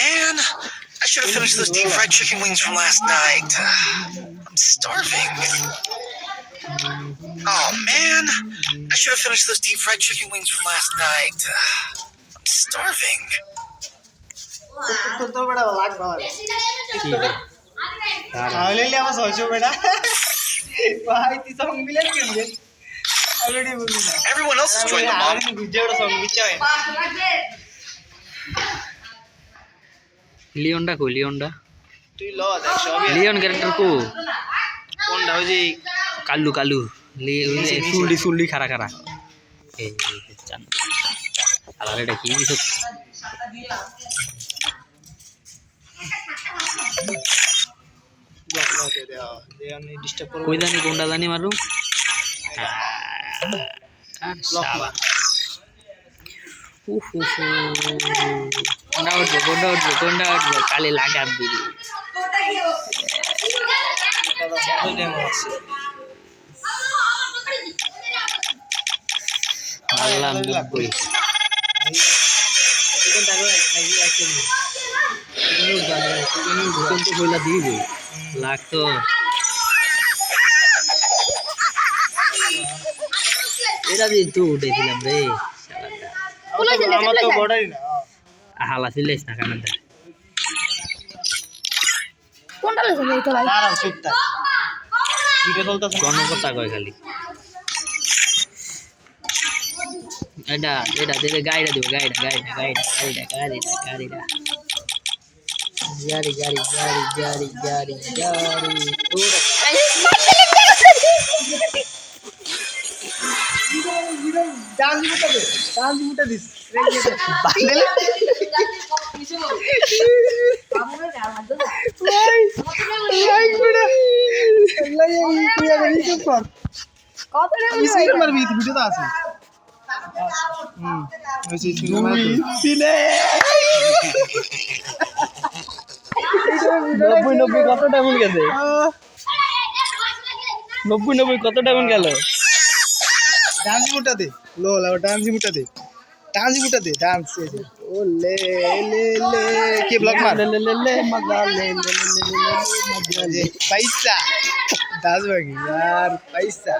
man. I should have finished those deep fried chicken wings from last night. I'm starving. Oh, man. I should have finished those deep fried chicken wings from last night. I'm starving. तो तो बड़ा लाग बाहर তারা चावले ले आवाज सोचो बेटा भाई ती सॉन्ग मिले के लिए ऑलरेडी बोल रहा Everyone else has joined the यार mom. गुज्जे बड़ा सॉन्ग बिचा है লিওনটা কো লিওনটা তুই ল দেখ সবই লিওন ক্যারেক্টার কো? কোনটা ওই যে কালু কালু। সুল্লি সুল্লি খারা খারা। এই চান। আলার এটা কি কিছু? ব্লক ব্লক দে দাও দে আমি ডিস্টার্ব করব কই জানি কোনটা জানি। মার উফ উফ। কোনটা উঠবে কোনটা উঠবে কোনটা উঠবে কালি লাগাত দিবি মারলাম নব্বই দিব লাগতো এটা দিয়ে তো উঠেছিলাম রে আমার তো বর্ডারই না হালা ছিলিস না কানাতে কোনটা লেগেছে এই তলায় দাঁড়াও চুপ থাক। ভিডিও চলতেছে? গণকতা কয় খালি। এটা এটা দেবে গাড়িটা দেবো গাড়িটা গাড়িটা গাড়িটা গাড়িটা গাড়িটা গাড়ি গাড়ি গাড়ি গাড়ি গাড়ি গাড়ি। ওরা ডান্স মুটা দে ডান্স মুটা দিস নব্বই নব্বই কত ডায়মন্ড নব্বই নব্বই কত গেল ডান্স মুটা দে লো ডান্স মুটা দে। डांस भी दे डांस से ओ ले ले ले के ब्लॉग मार ले ले ले ले मज़ा ले ले ले ले मज़ा ले पैसा डांस भाई यार पैसा